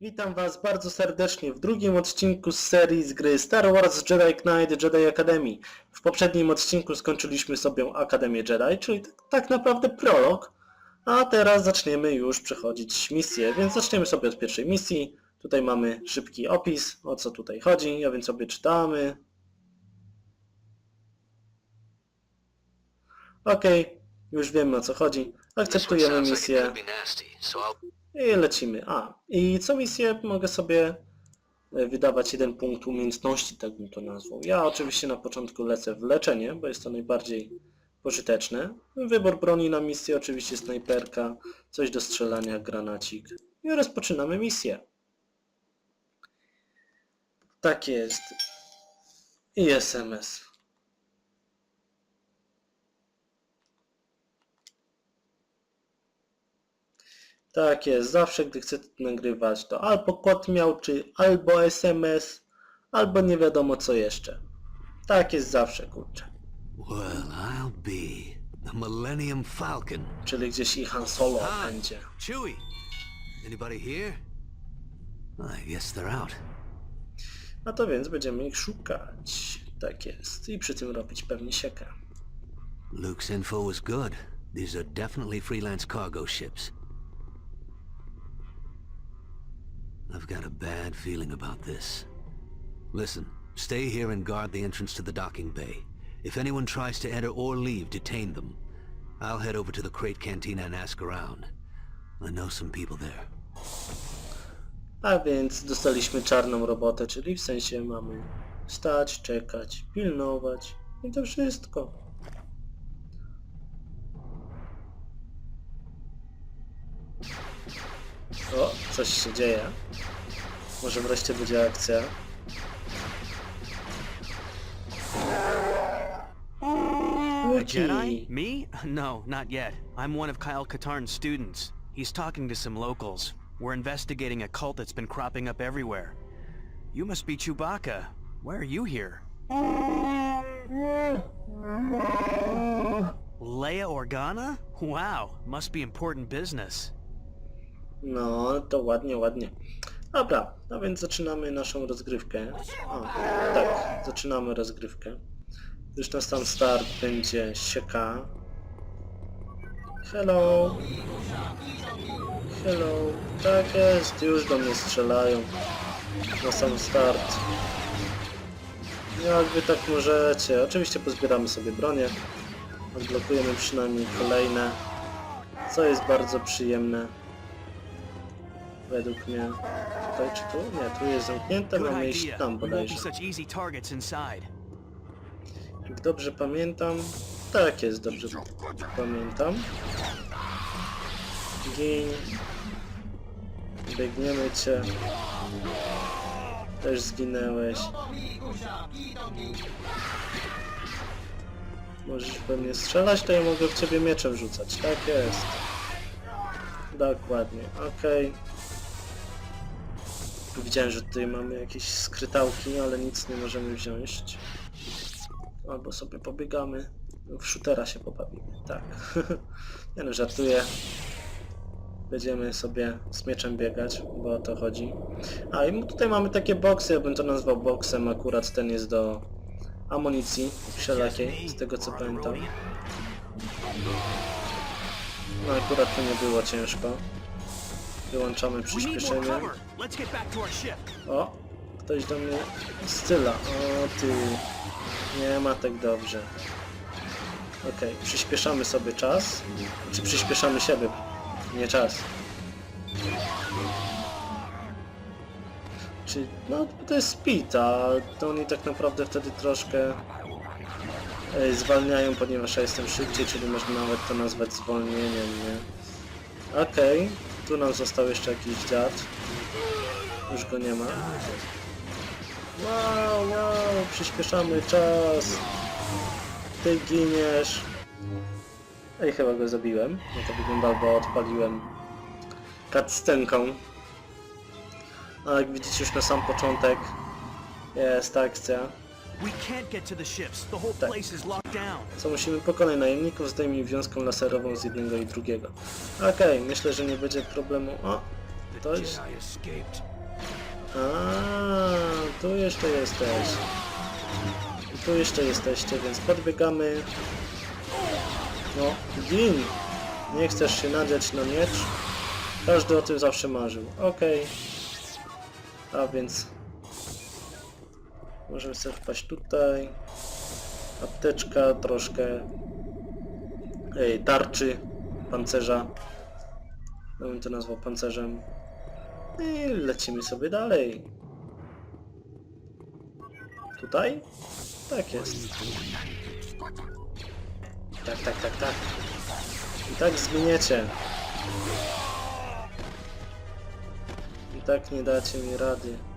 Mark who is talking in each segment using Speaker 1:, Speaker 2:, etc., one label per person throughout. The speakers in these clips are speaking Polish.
Speaker 1: Witam Was bardzo serdecznie w drugim odcinku z serii z gry Star Wars Jedi Knight Jedi Academy. W poprzednim odcinku skończyliśmy sobie Akademię Jedi, czyli tak- naprawdę prolog, a teraz zaczniemy już przechodzić misje, więc zaczniemy sobie od pierwszej misji. Tutaj mamy szybki opis, o co tutaj chodzi, a więc sobie czytamy. Okej, już wiemy o co chodzi. Akceptujemy misję. I lecimy. A, i co misję mogę sobie e, wydawać jeden punkt umiejętności, tak bym to nazwał. Ja oczywiście na początku lecę w leczenie, bo jest to najbardziej pożyteczne. Wybór broni na misję oczywiście snajperka, coś do strzelania, granacik. I rozpoczynamy misję. Tak jest. I SMS. Tak jest, zawsze gdy chcę nagrywać to albo kod miał, czy albo SMS, albo nie wiadomo co jeszcze. Tak jest zawsze, kurczę.
Speaker 2: Well, I'll be the Millennium Falcon.
Speaker 1: Czyli gdzieś i Han Solo
Speaker 2: Hi,
Speaker 1: będzie.
Speaker 2: Chewie. Anybody here? I guess they're out.
Speaker 1: A to więc będziemy ich szukać. Tak jest. I przy tym robić pewnie siekę.
Speaker 2: Luke's info was good. These are definitely freelance cargo ships. I've got a bad feeling about this. Listen, stay here and guard the entrance to the docking bay. If anyone tries to enter or leave, detain them. I'll head over to the crate cantina and ask around. I know some people there.
Speaker 1: A więc dostaliśmy czarną robotę, czyli w sensie mamy stać, czekać, pilnować i to wszystko. O, coś się dzieje. Może wreszcie będzie akcja.
Speaker 3: A
Speaker 1: Łuki.
Speaker 3: Jedi? Me? No, not yet. I'm one of Kyle Katarn's students. He's talking to some locals. We're investigating a cult that's been cropping up everywhere. You must be Chewbacca. Why are you here? Leia Organa? Wow, must be important business.
Speaker 1: No, to ładnie, ładnie. Dobra, no więc zaczynamy naszą rozgrywkę. O, tak, zaczynamy rozgrywkę. Już na sam start będzie sieka. Hello. Hello. Tak jest, już do mnie strzelają. Na sam start. Jak wy tak możecie? Oczywiście pozbieramy sobie bronię. Odblokujemy przynajmniej kolejne. Co jest bardzo przyjemne. Według mnie. Tutaj czy tu? Nie, tu jest zamknięte, mamy iść tam bodajże. Jak dobrze pamiętam, tak jest, dobrze pamiętam. Gin. Biegniemy cię. Też zginęłeś. Możesz we mnie strzelać, to ja mogę w ciebie mieczem rzucać. Tak jest. Dokładnie, okej. Widziałem, że tutaj mamy jakieś skrytałki, ale nic nie możemy wziąć. Albo sobie pobiegamy. W shootera się pobawimy, tak. Nie no, żartuję. Będziemy sobie z mieczem biegać, bo o to chodzi. A i tutaj mamy takie boksy, ja bym to nazwał boksem, akurat ten jest do amunicji wszelakiej, z tego co pamiętam. No akurat to nie było ciężko. Wyłączamy przyspieszenie. O, ktoś do mnie styla. O ty, nie ma tak dobrze. Okej, przyspieszamy sobie czas. Czy przyspieszamy siebie? Nie czas. Czy, no to jest speed, a to oni tak naprawdę wtedy troszkę e, zwalniają, ponieważ ja jestem szybciej, czyli można nawet to nazwać zwolnieniem, nie? Okej, tu nam został jeszcze jakiś dziad. Już go nie ma. Wow, wow, przyspieszamy czas. Ty giniesz. Ej, chyba go zabiłem. No to wygląda, bo odpaliłem cutscenką. A jak widzicie już na sam początek jest akcja. Tak. Co musimy pokonać najemników, zdejmij wiązką laserową z jednego i drugiego. Okej, myślę, że nie będzie problemu. O, To jest-. A, tu jeszcze jesteś. Tu jeszcze jesteście, więc podbiegamy. No, gin! Nie chcesz się nadziać na miecz? Każdy o tym zawsze marzył. Okej. A więc... Możemy sobie wpaść tutaj. Apteczka, troszkę... Ej, tarczy, pancerza. Ja bym to nazwał pancerzem. I lecimy sobie dalej. Tutaj? Tak jest. Tak, tak, tak, tak. I tak zginiecie. I tak nie dacie mi rady.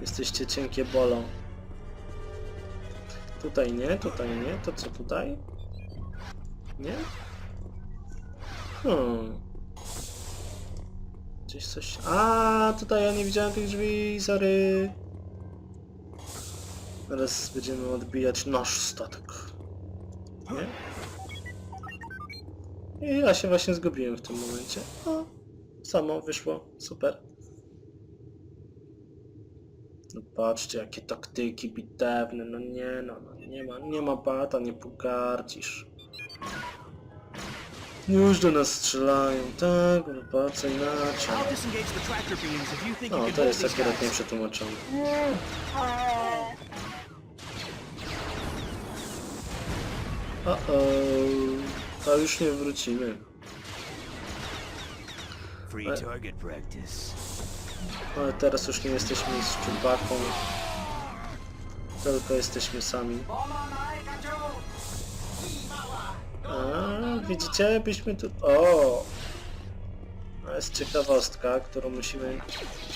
Speaker 1: Jesteście cienkie bolą. Tutaj nie, tutaj nie. To co tutaj? Nie? Hmm. Gdzieś coś... A, tutaj ja nie widziałem tych drzwi, sorry. Teraz będziemy odbijać nasz statek. Nie? I ja się właśnie zgubiłem w tym momencie. O, samo wyszło, super. No patrzcie, jakie taktyki bitewne, no nie no, no nie ma, nie ma bata, nie pogardzisz. Już do nas strzelają, tak, no po co inaczej. No, to jest akurat
Speaker 3: guys.
Speaker 1: nieprzetłumaczone. O, o, to już nie wrócimy.
Speaker 3: Free target practice.
Speaker 1: Ale teraz już nie jesteśmy z czubaką. Tylko jesteśmy sami. A, widzicie, byśmy tu... O! To jest ciekawostka, którą musimy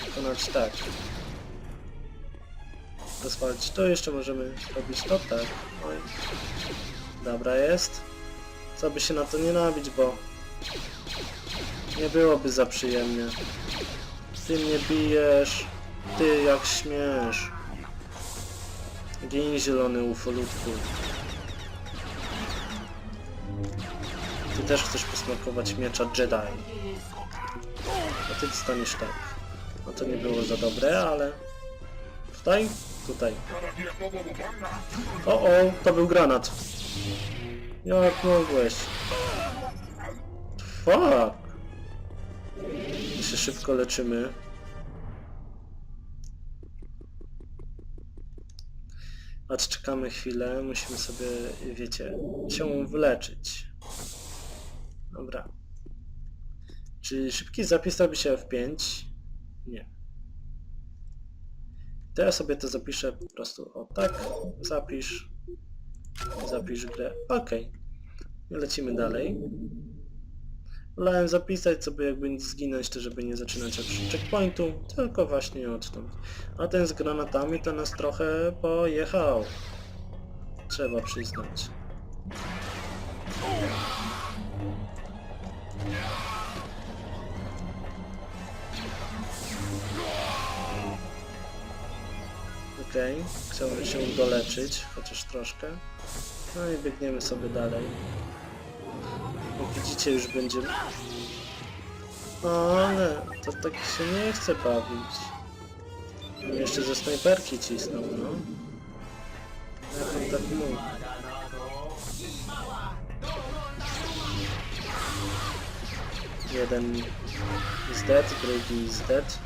Speaker 1: wykonać tak. Rozwalić to, jeszcze możemy robić to tak. Oj. Dobra jest. Co by się na to nie nabić, bo nie byłoby za przyjemnie. Ty mnie bijesz. Ty jak śmiesz. Gin zielony ufolutku. Ty też chcesz posmakować miecza Jedi. A ty dostaniesz tak. No to nie było za dobre, ale... Tutaj? Tutaj. O, o, to był granat. Jak mogłeś? Fuck! Szybko leczymy. Odczekamy chwilę, musimy sobie, wiecie, się wyleczyć. Dobra. Czy szybki zapis robi się F5? Nie. To ja sobie to zapiszę po prostu o tak. Zapisz. Zapisz grę. Ok. Lecimy dalej. Wolałem zapisać sobie jakby zginąć, to żeby nie zaczynać od checkpointu, tylko właśnie odtąd. A ten z granatami to nas trochę pojechał. Trzeba przyznać. Okej, chciałbym się doleczyć, chociaż troszkę. No i biegniemy sobie dalej. Widzicie już będziemy... Ale to tak się nie chce bawić. Jeszcze ze snajperki cisnął, no. Jak on tak mógł? Jeden is dead, drugi is dead.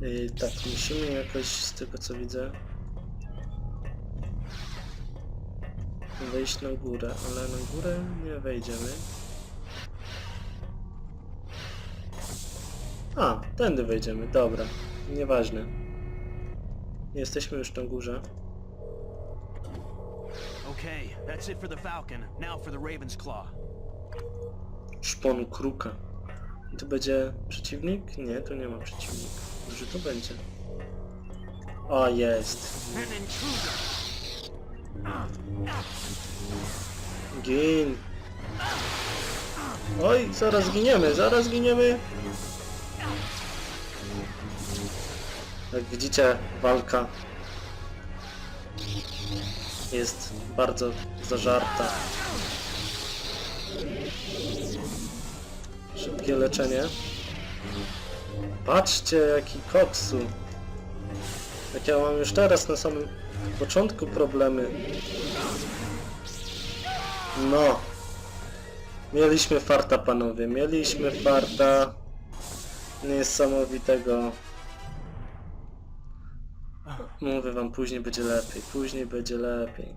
Speaker 1: Yy, tak, musimy jakoś z tego co widzę wejść na górę, ale na górę nie wejdziemy. A, tędy wejdziemy, dobra. Nieważne. Jesteśmy już na górze.
Speaker 3: Okay, that's it for the Falcon. Now for the Raven's Claw.
Speaker 1: Szpon kruka. I tu będzie przeciwnik? Nie, tu nie ma przeciwnika. Może tu będzie. O, jest.
Speaker 3: An intruder!
Speaker 1: Gin. Oj, zaraz giniemy, zaraz giniemy. Jak widzicie, walka jest bardzo zażarta. Szybkie leczenie. Patrzcie, jaki koksu. Jak ja mam już teraz na samym początku problemy. No. Mieliśmy farta, panowie. Mieliśmy farta. Niesamowitego. Mówię wam, później będzie lepiej. Później będzie lepiej.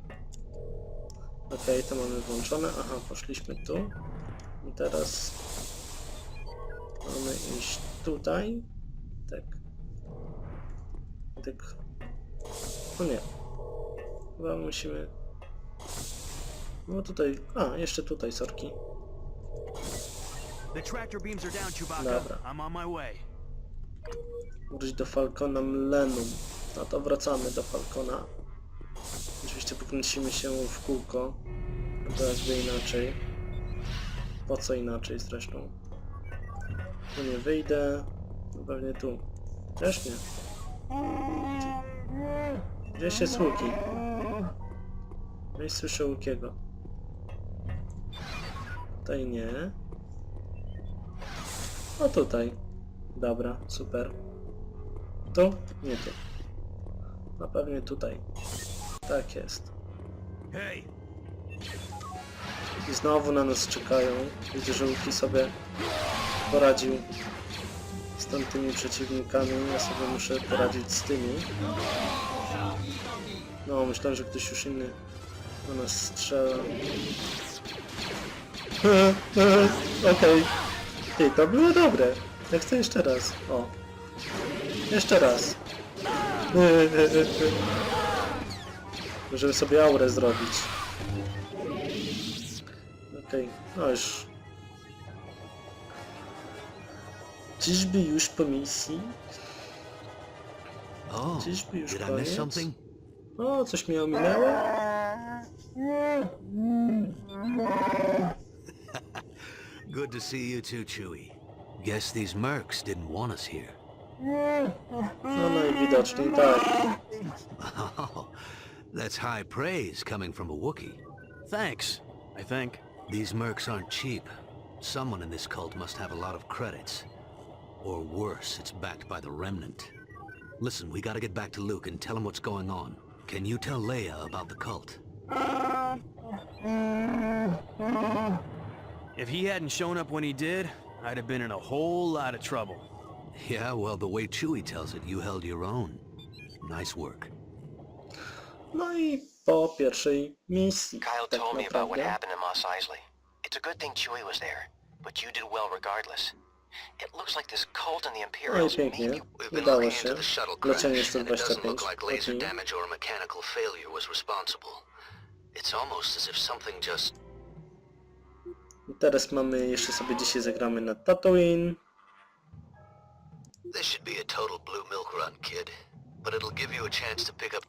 Speaker 1: Okej, to mamy włączone. Aha, poszliśmy tu. I teraz mamy iść tutaj. Tak. Tak. No nie. Chyba musimy... No tutaj... A, jeszcze tutaj, sorki.
Speaker 3: The tractor beams are down, Chewbacca.
Speaker 1: Dobra.
Speaker 3: I'm on my way.
Speaker 1: Wrócić do Falcona Mlenum. No to wracamy do Falcona. Oczywiście pokręcimy się w kółko. To jakby inaczej. Po co inaczej zresztą? Tu nie wyjdę. No pewnie tu. Też nie. Gdzie się słuki? Nie słyszę łukiego. Tutaj nie. O tutaj. Dobra, super. Tu? Nie tu. No pewnie tutaj. Tak jest.
Speaker 3: Hey,
Speaker 1: I znowu na nas czekają. Widzę, że Łuki sobie poradził z tamtymi przeciwnikami. Ja sobie muszę poradzić z tymi. No, myślałem, że ktoś już inny na nas strzela. Okej. Ty, to było dobre. Ja chcę jeszcze raz. O. Jeszcze raz. Żeby sobie aurę zrobić. Okej, no już. Czyżby już po misji? Czyżby już koniec?
Speaker 2: Miss something?
Speaker 1: O, coś mnie ominęło?
Speaker 2: Good to see you too, Chewie. Guess these mercs didn't want us here.
Speaker 1: No najwidoczniej tak.
Speaker 2: Oh, that's high praise coming from a Wookiee.
Speaker 3: thanks, I think.
Speaker 2: These mercs aren't cheap. Someone in this cult must have a lot of credits. Or worse, it's backed by the Remnant. Listen, we gotta get back to Luke and tell him what's going on. Can you tell Leia about the cult?
Speaker 3: If he hadn't shown up when he did, I'd have been in a whole lot of trouble.
Speaker 2: Yeah, well, the way Chewie tells it, you held your own. Nice work.
Speaker 1: No i po pierwszej misji.
Speaker 4: Kyle
Speaker 1: tak
Speaker 4: told me about what happened to Mos Eisley. It's a good thing Chewie was there, but you did well regardless. It looks like this cult and the
Speaker 1: No
Speaker 4: Imperials
Speaker 1: pięknie.
Speaker 4: maybe...
Speaker 2: We've been
Speaker 1: Udało
Speaker 2: looking
Speaker 1: się.
Speaker 2: into the shuttle crash,
Speaker 1: Leczenie
Speaker 2: and it doesn't look
Speaker 1: 125.
Speaker 2: like laser
Speaker 1: Okej.
Speaker 2: damage or mechanical failure was responsible. It's almost as if something just...
Speaker 1: I teraz mamy, jeszcze sobie dzisiaj zagramy na Tatooine.
Speaker 2: This should be a total blue milk run, kid. But it'll give you a chance to pick up...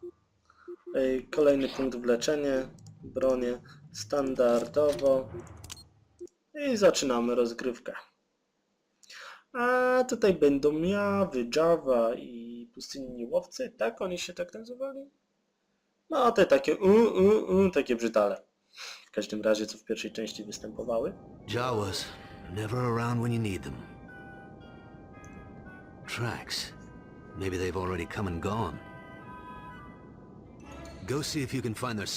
Speaker 1: Ej, Kolejny punkt w leczenie, bronię standardowo. I zaczynamy rozgrywkę. A tutaj będą jawy, Java i pustynni łowcy, tak? Oni się tak nazywali? No te takie u, u, u, takie brzydale. W każdym razie, co w pierwszej części występowały.
Speaker 2: Jawas, never around when you need them. Tracks. Maybe they've already come and gone. Go see if you can find their.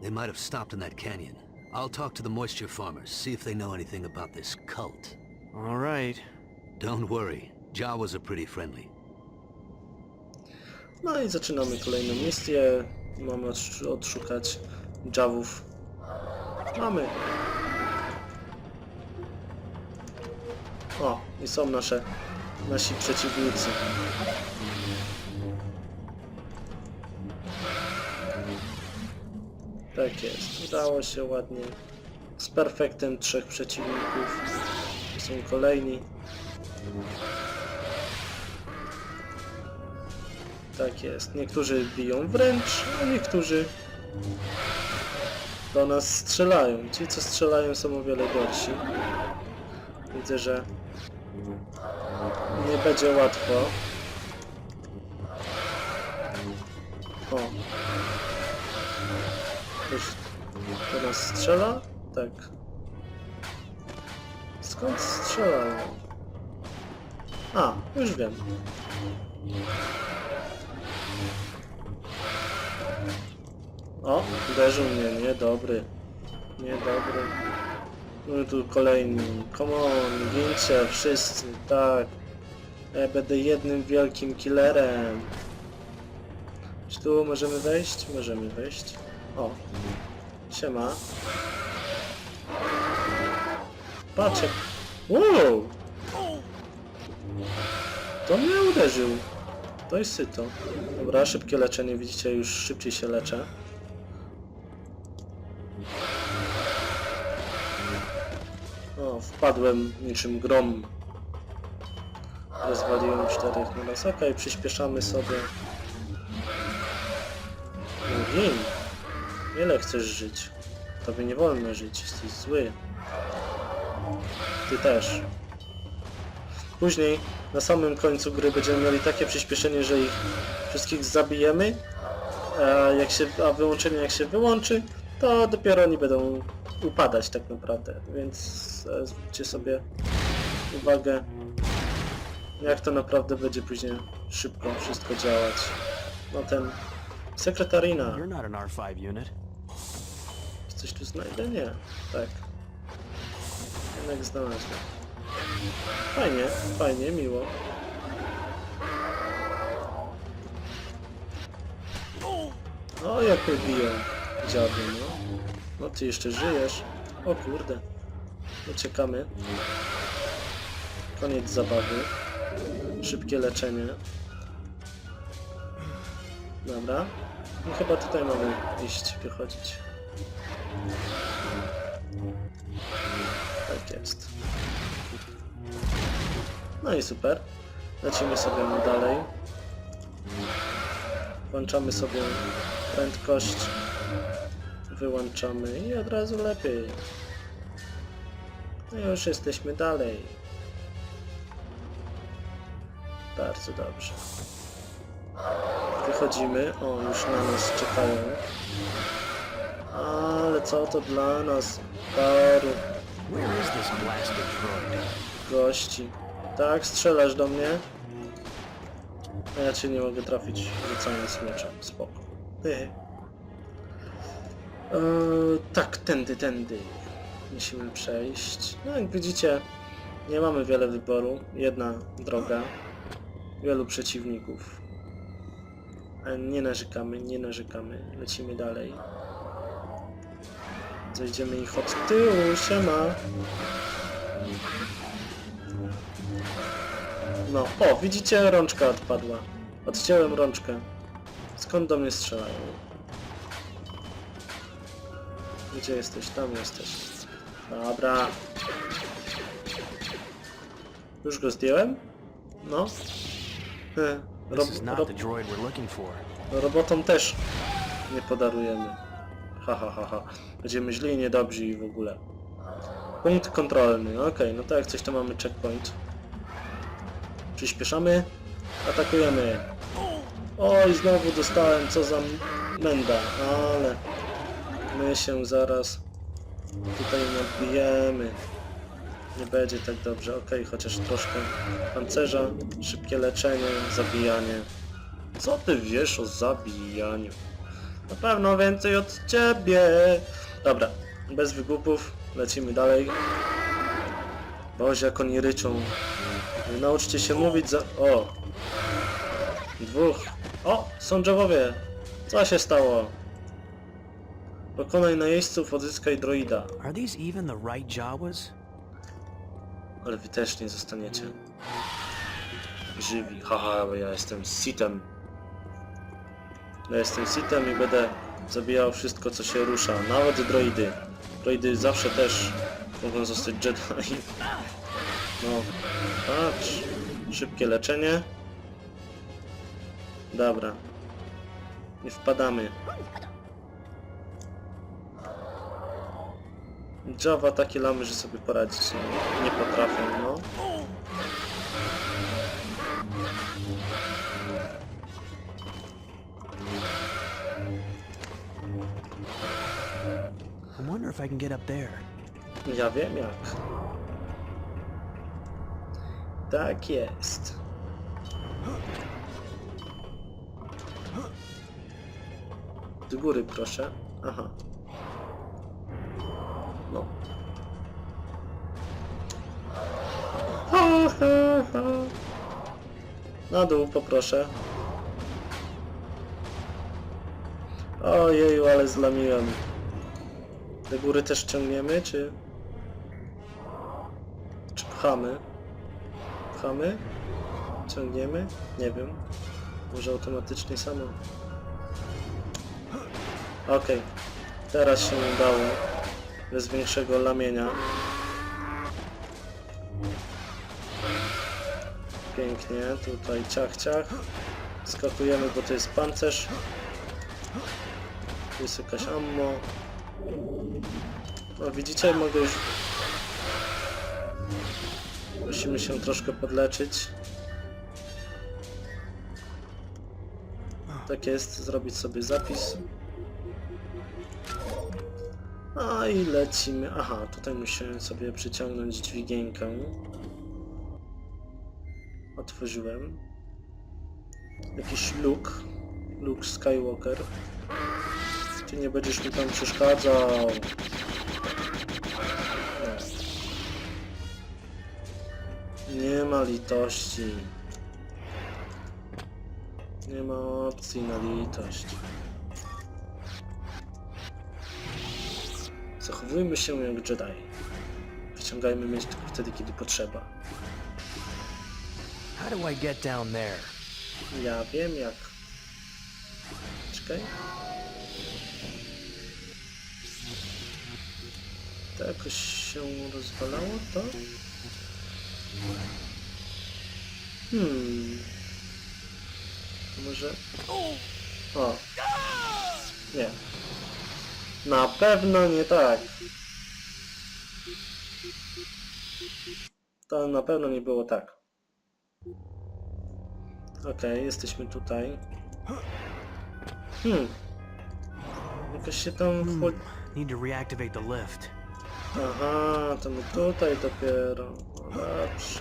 Speaker 2: They might have stopped in that canyon. I'll talk to the moisture farmers, see if they know anything about this cult.
Speaker 3: All right.
Speaker 2: Don't worry, Jawas are pretty friendly.
Speaker 1: No i zaczynamy kolejną misję. Mamy odsz- odszukać Javów. Mamy. O, i są nasze, nasi przeciwnicy. Tak jest, udało się ładnie. Z perfektem trzech przeciwników. Są kolejni. Tak jest. Niektórzy biją wręcz, a niektórzy do nas strzelają. Ci, co strzelają, są o wiele gorsi. Widzę, że nie będzie łatwo. O. Ktoś do nas strzela? Tak. Skąd strzelał? A, już wiem. O, uderzył mnie, niedobry. Niedobry. No tu kolejny. Come on, gincie wszyscy, tak. Ja będę jednym wielkim killerem. Czy tu możemy wejść? Możemy wejść. O. Siema. Patrz jak... Wow! To mnie uderzył. To jest syto. Dobra, szybkie leczenie, widzicie, już szybciej się leczę. O, wpadłem niczym grom. Rozwaliłem czterech na raz. Okej, przyspieszamy sobie. Gin. Ile chcesz żyć? Tobie nie wolno żyć, jesteś zły. Ty też. Później, na samym końcu gry będziemy mieli takie przyspieszenie, że ich wszystkich zabijemy, a, jak się, a wyłączenie jak się wyłączy, to dopiero oni będą upadać tak naprawdę, więc e, zwróćcie sobie uwagę, jak to naprawdę będzie później szybko wszystko działać. No ten... Sekretarina.
Speaker 3: You're not an R5 unit.
Speaker 1: Coś tu znajdę? Nie. Tak. Znalazłem. Fajnie, fajnie, miło. O, jak biją. Dziady, no. No, ty jeszcze żyjesz. O kurde. Uciekamy. Koniec zabawy. Szybkie leczenie. Dobra. No chyba tutaj mamy iść, wychodzić. No i super. Lecimy sobie dalej. Włączamy sobie prędkość. Wyłączamy i od razu lepiej. No już jesteśmy dalej. Bardzo dobrze. Wychodzimy. O, już na nas czekają. Ale co to dla nas? Paru gości. Tak, strzelasz do mnie? A ja cię nie mogę trafić rzucając mieczem. Spoko. Eee, tak, tędy, tędy. Musimy przejść. No jak widzicie, nie mamy wiele wyboru. Jedna droga. Wielu przeciwników. Ale nie narzekamy, nie narzekamy. Lecimy dalej. Zejdziemy ich od tyłu, siema. No, o, widzicie, rączka odpadła. Odciąłem rączkę. Skąd do mnie strzelają? Gdzie jesteś? Tam jesteś. Dobra. Już go zdjąłem? No. Rob, rob, robotom też nie podarujemy. Ha, ha, ha, ha. Będziemy źli i niedobrzy i w ogóle. Punkt kontrolny. Okej, no to jak coś to mamy checkpoint. Przyspieszamy. Atakujemy. Oj, znowu dostałem, co za menda, ale my się zaraz tutaj nie odbijemy. Nie będzie tak dobrze. Okej, chociaż troszkę pancerza, szybkie leczenie, zabijanie. Co ty wiesz o zabijaniu? Na pewno więcej od ciebie. Dobra, bez wygłupów, lecimy dalej. Boże, jak oni ryczą. Nauczcie się mówić za... O! Dwóch. O! Są drzewowie! Co się stało? Pokonaj najeźdźców, odzyskaj droida.
Speaker 3: Are these even the right Jawas?
Speaker 1: Ale wy też nie zostaniecie. Żywi. Haha, bo ja jestem Sitem. Ja jestem Sitem i będę zabijał wszystko, co się rusza. Nawet droidy. Droidy zawsze też mogą zostać Jedi. No, patrz. Szybkie leczenie. Dobra. Nie wpadamy. Java takie lamy, że sobie poradzić nie, nie potrafią, no.
Speaker 3: I wonder if I can get up there.
Speaker 1: Ja wiem jak. Tak jest. Do góry proszę. Aha. No. Ha, ha, ha. Na dół poproszę. Ojeju, ale zlamiłem. Do góry też ciągniemy, czy... Czy pchamy? Ciągniemy? Nie wiem. Może automatycznie samo. Okej. Teraz się udało. Bez większego lamienia. Pięknie. Tutaj ciach, ciach. Skakujemy, bo to jest pancerz. Tu jest jakaś ammo. No widzicie, mogę już... Musimy się troszkę podleczyć. Tak jest, zrobić sobie zapis. A i lecimy. Aha, tutaj musimy sobie przyciągnąć dźwigienkę. Otworzyłem. Jakiś Luke. Luke Skywalker. Ty nie będziesz mi tam przeszkadzał. Nie ma litości. Nie ma opcji na litość. Zachowujmy się jak Jedi. Wyciągajmy miecz tylko wtedy, kiedy potrzeba.
Speaker 3: How do I get down there?
Speaker 1: Ja wiem jak. Czekaj. To jakoś się rozwalało to? Hmm. Może... O. Nie. Na pewno nie tak. To na pewno nie było tak. Okej, jesteśmy tutaj. Hmm. Jakoś się tam wchodzi...
Speaker 3: Need to reactivate the lift.
Speaker 1: Aha, to my tutaj dopiero. Dobrze.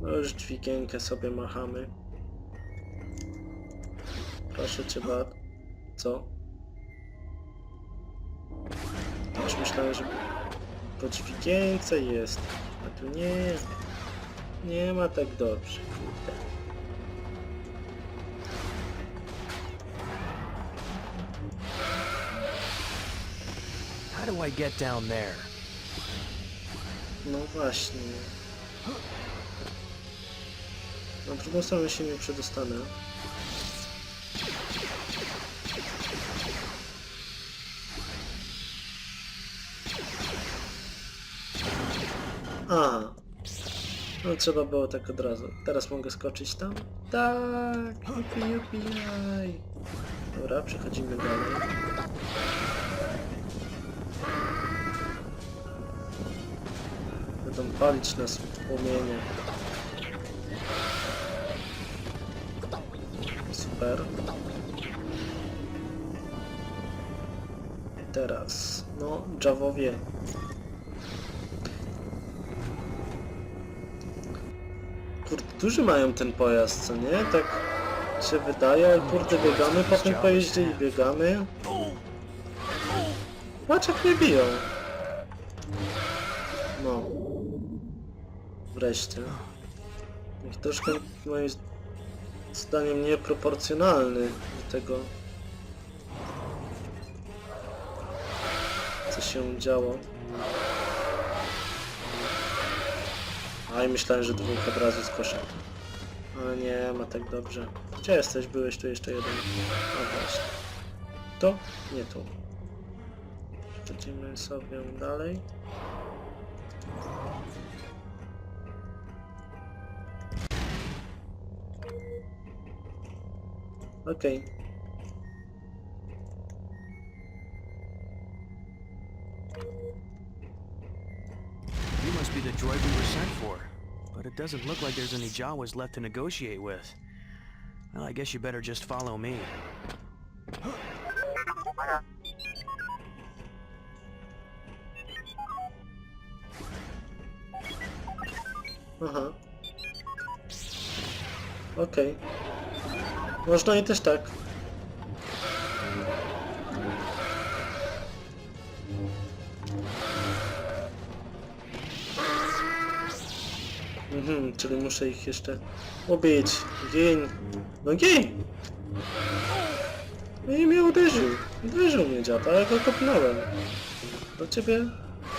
Speaker 1: No już dźwigienkę sobie machamy. Proszę cię bardzo. Co? Już myślałem, że po dźwigience jest. A tu nie. Nie ma tak dobrze.
Speaker 3: How do I get down there?
Speaker 1: No właśnie. Na drugą stronę się nie przedostanę. Aha. No trzeba było tak od razu. Teraz mogę skoczyć tam? Tak! Jupi, jupi, jaj. Dobra, przechodzimy dalej. Będą palić nas płomienie. Super. Teraz, no, Javowie. Kurde, duży mają ten pojazd, co nie? Tak się wydaje, ale kurde, biegamy po tym pojeździe i biegamy. Patrz jak mnie biją. No. Wreszcie. Ich troszkę moim zdaniem nieproporcjonalny do tego, co się działo. A i myślałem, że dwóch od razu skoszę. Ale nie ma tak dobrze. Gdzie jesteś? Byłeś tu jeszcze jeden. A właśnie. To? Nie tu. Przechodzimy sobie dalej. Okej.
Speaker 3: You must be the droid we were sent for. But it doesn't look like there's any Jawas left to negotiate with. Well, I guess you better just follow me. Uh-huh.
Speaker 1: Aha. Okej. Można i też tak. Mhm, czyli muszę ich jeszcze ubić. Gin. No gin! No i mnie uderzył. Uderzył mnie dziad, a ja go kopnąłem. Do ciebie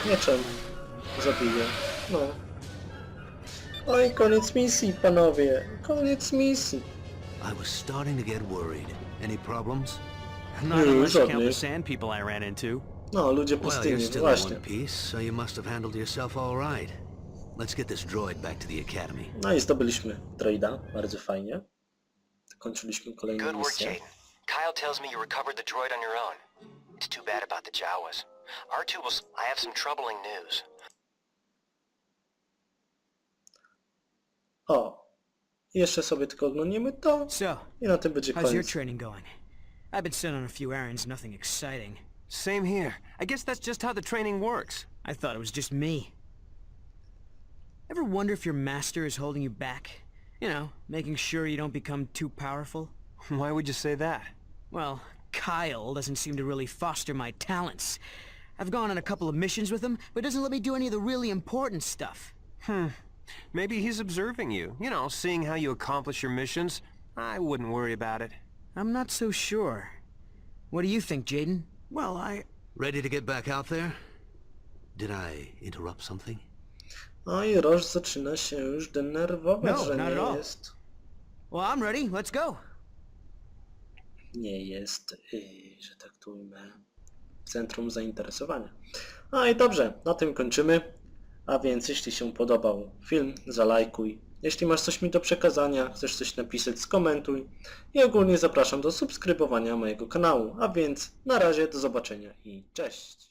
Speaker 1: mieczem zabiję. No. Oj, koniec misji, panowie. Koniec misji.
Speaker 2: I was starting to get worried. Any problems?
Speaker 5: Not
Speaker 1: Hmm,
Speaker 5: unless you count
Speaker 1: żadnych.
Speaker 5: the sand people I ran into.
Speaker 1: No, ludzie
Speaker 2: Well, you're
Speaker 1: pustyni,
Speaker 2: still in
Speaker 1: właśnie.
Speaker 2: one piece, so you must have handled yourself all right. Let's get this droid back to the academy.
Speaker 1: No i zdobyliśmy droida, bardzo fajnie. Kończyliśmy kolejną
Speaker 4: Good work,
Speaker 1: misję.
Speaker 4: Jaden. Kyle tells me you recovered the droid on your own. It's too bad about the Jawas. R2 will... s- I have some troubling news.
Speaker 1: O, jeszcze sobie tylko oglądniemy to
Speaker 3: So,
Speaker 1: i na tym będzie
Speaker 3: how's your
Speaker 1: koniec.
Speaker 3: training going? I've been sent on a few errands, nothing exciting.
Speaker 6: Same here. I guess that's just how the training works.
Speaker 3: I thought it was just me. Ever wonder if your master is holding you back? You know, making sure you don't become too powerful?
Speaker 6: Why would you say that?
Speaker 3: Well, Kyle doesn't seem to really foster my talents. I've gone on a couple of missions with him, but doesn't let me do any of the really important stuff. Hmm.
Speaker 6: Maybe he's observing you. You know, seeing how you accomplish your missions. I wouldn't worry about it.
Speaker 3: I'm not so sure. What do you think, Jaden?
Speaker 5: Well, I...
Speaker 2: Ready to get back out there? Did I interrupt something?
Speaker 1: No i Roż zaczyna się już denerwować,
Speaker 3: No,
Speaker 1: że
Speaker 3: not at
Speaker 1: nie
Speaker 3: all.
Speaker 1: jest...
Speaker 3: Well, I'm ready. Let's go.
Speaker 1: nie jest, yy, że tak to ujmę, centrum zainteresowania. No i dobrze, na tym kończymy. A więc jeśli się podobał film, zalajkuj. Jeśli masz coś mi do przekazania, chcesz coś napisać, skomentuj. I ogólnie zapraszam do subskrybowania mojego kanału. A więc na razie, do zobaczenia i cześć!